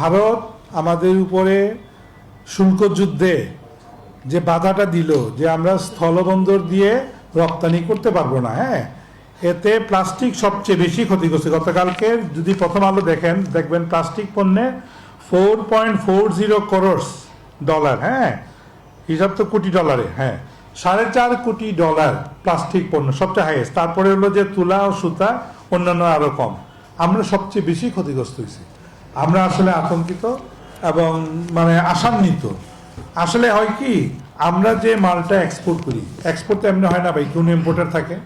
ভারত আমাদের উপরে শুল্ক যুদ্ধে যে বাধাটা দিল, যে আমরা স্থলবন্দর দিয়ে রপ্তানি করতে পারব না হ্যাঁ? এতে প্লাস্টিক সবচেয়ে বেশি ক্ষতিগ্রস্ত। গতকালকে যদি প্রথম আলো দেখেন, দেখবেন প্লাস্টিক পণ্যে four point four zero crores dollar হ্যাঁ? হিসাব তো কোটি ডলারে হ্যাঁ? সাড়ে চার কোটি ডলার প্লাস্টিক পণ্য, সবচেয়ে হাইয়েস্ট তারপরে হলো যে তুলা ও সুতা অন্যান্য আরও কম। আমরা সবচেয়ে বেশি ক্ষতিগ্রস্ত হয়েছি। আমরা আসলে আতঙ্কিত এবং মানে আশান্বিত। আসলে হয় কি, আমরা যে মালটা এক্সপোর্ট করি এক্সপোর্ট তো এমনি হয় না ভাই, কোন ইম্পোর্টার থাকে।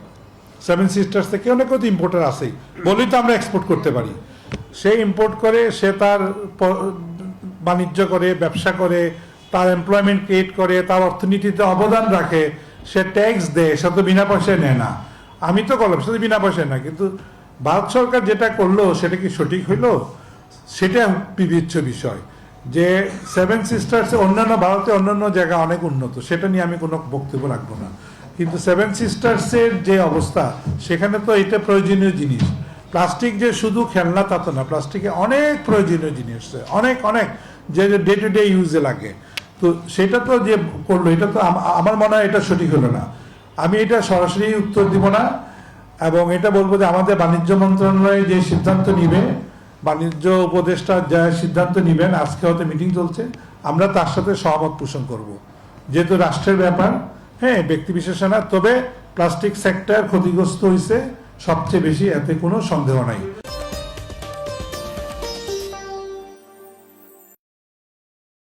সেভেন সিস্টার্স থেকে অনেক তো ইম্পোর্টার আছেই বলেই তো আমরা এক্সপোর্ট করতে পারি। সে ইম্পোর্ট করে, সে তার বাণিজ্য করে, ব্যবসা করে, তার এমপ্লয়মেন্ট ক্রিয়েট করে, তার অর্থনীতিতে অবদান রাখে, সে ট্যাক্স দেয়, সে তো বিনা পয়সায় নেয় না। আমি তো করলাম সে তো বিনা পয়সায় না কিন্তু ভারত সরকার যেটা করল, সেটা কি সঠিক হইল? সেটা বিবেচ্য বিষয়। যে সেভেন সিস্টার্স অন্যান্য ভারতে অন্যান্য জায়গা অনেক উন্নত, সেটা নিয়ে আমি কোনো বক্তব্য রাখব না। কিন্তু সেভেন সিস্টার্সের যে অবস্থা, সেখানে তো এটা প্রয়োজনীয় জিনিস। প্লাস্টিক যে শুধু খেলনা তা তো না, প্লাস্টিকে অনেক প্রয়োজনীয় জিনিস অনেক অনেক যে ডে টু ডে ইউজে লাগে। তো সেটা তো যে করল, এটা তো আমার মনে হয় এটা সঠিক হলো না। আমি এটা সরাসরি উত্তর দিব না, এবং এটা বলব যে আমাদের বাণিজ্য মন্ত্রণালয় যে সিদ্ধান্ত নিবে বাণিজ্য উপদেষ্টা যা সিদ্ধান্ত নেবেন, আজকে হয়তো মিটিং চলছে, আমরা তার সাথে সহমত পোষণ করব। যেহেতু রাষ্ট্রের ব্যাপার হ্যাঁ ব্যক্তি বিশেষে না তবে প্লাস্টিক সেক্টর ক্ষতিগ্রস্ত হয়েছে সবচেয়ে বেশি, এতে কোনো সন্দেহ নাই।